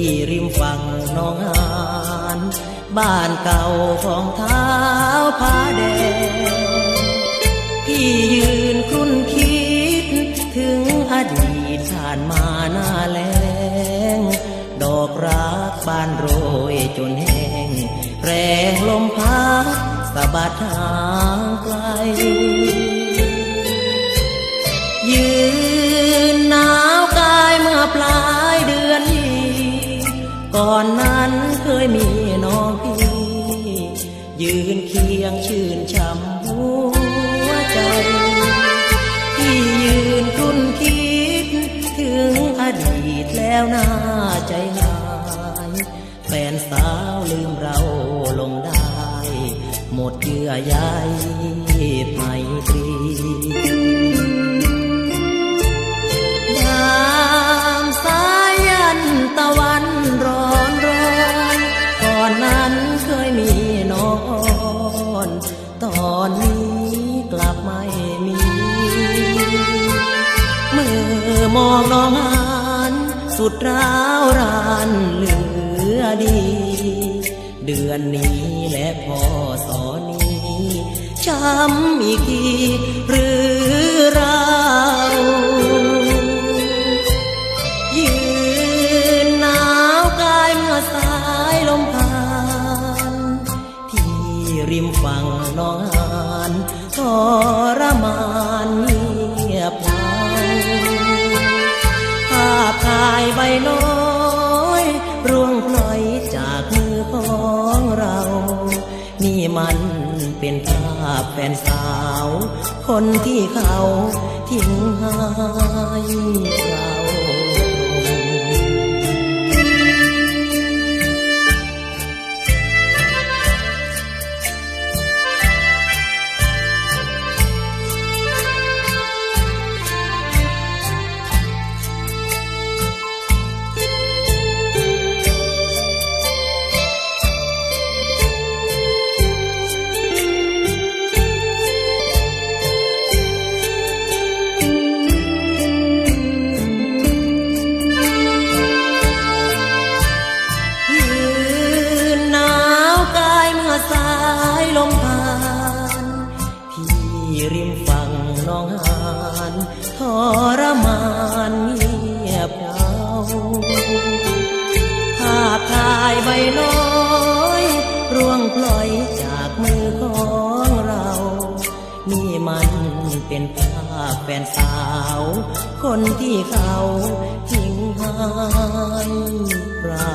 ที่ริมฝั่งนองหานบ้านเก่าของท้าวผาแดงพี่ยืนคุ้นคิด ถึงอดีตผ่านมาหน้าแรงดอกรักบานโรยจนแห้ง แรงลมพัดสะบัดทางไกล อนนั้นเคยมีน้องพี่ ยืนเคียงชื่นช่ำหัวใจที่ยืนครุ่นคิด ถึงอดีตแล้วน่าใจหายแฟนสาวลืมเราลงได้ หมดเยื่อใย นี้กลับไม่มี เมื่อมองน้องหานสุดร้าวรานเหลือดี เดือนนี้และพอสอนี้ช้ำอีกทีหรือเรา ทรมานเงียบเหงาภาพถ่ายใบน้อยร่วงพลอยจากมือของเรา นี่มันเป็นภาพแฟนสาว คนที่เขาทิ้งให้เรา ริมฝั่งหนองหานทรมานเงียบเหงาภาพถ่ายใบน้อยร่วงพลอยจากมือของเรา นี่มันเป็นภาพแฟนสาว คนที่เขาทิ้งให้เรา